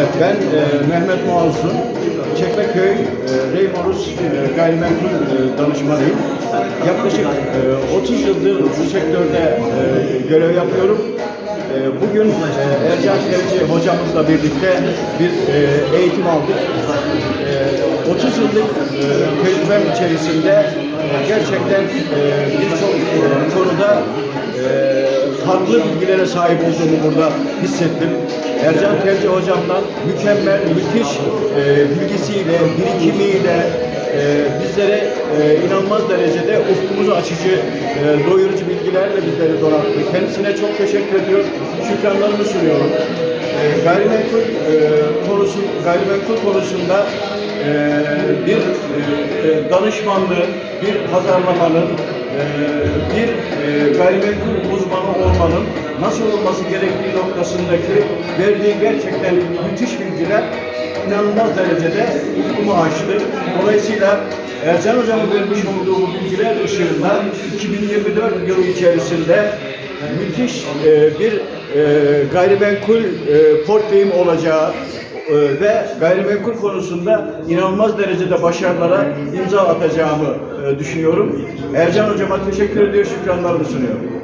Evet ben e, Mehmet Muazzun. Çekmeköy e, Reymorus e, gayrimenkul e, danışmanıyım. Yaklaşık e, 30 yıldır bu sektörde e, görev yapıyorum. E, bugün e, Ercan Kevci hocamızla birlikte bir e, eğitim aldık. E, 30 yıllık e, tecrübem içerisinde e, gerçekten e, birçok e, konuda e, farklı bilgilere sahip olduğumu burada hissettim. Ercan Terci hocamdan mükemmel, müthiş e, bilgisiyle, birikimiyle e, bizlere e, inanılmaz derecede ufkumuzu açıcı, e, doyurucu bilgilerle bizleri donattı. Kendisine çok teşekkür ediyorum. Şükranlarımı sunuyorum. E, gayrimenkul e, konusu, gayrimenkul konusunda e, bir e, danışmanlığın, bir pazarlamanın, e, bir e, gayrimenkul uzmanı olmanın nasıl olması gerektiği noktasındaki verdiği gerçekten müthiş bilgiler inanılmaz derecede ufkumu açtı. Dolayısıyla Ercan Hocam'ın vermiş olduğu bilgiler ışığında 2024 yılı içerisinde müthiş e, bir e, gayrimenkul e, portföyüm olacağı e, ve gayrimenkul konusunda inanılmaz derecede başarılara imza atacağımı düşünüyorum. Ercan Hocama teşekkür ediyor, şükranlarımı sunuyorum.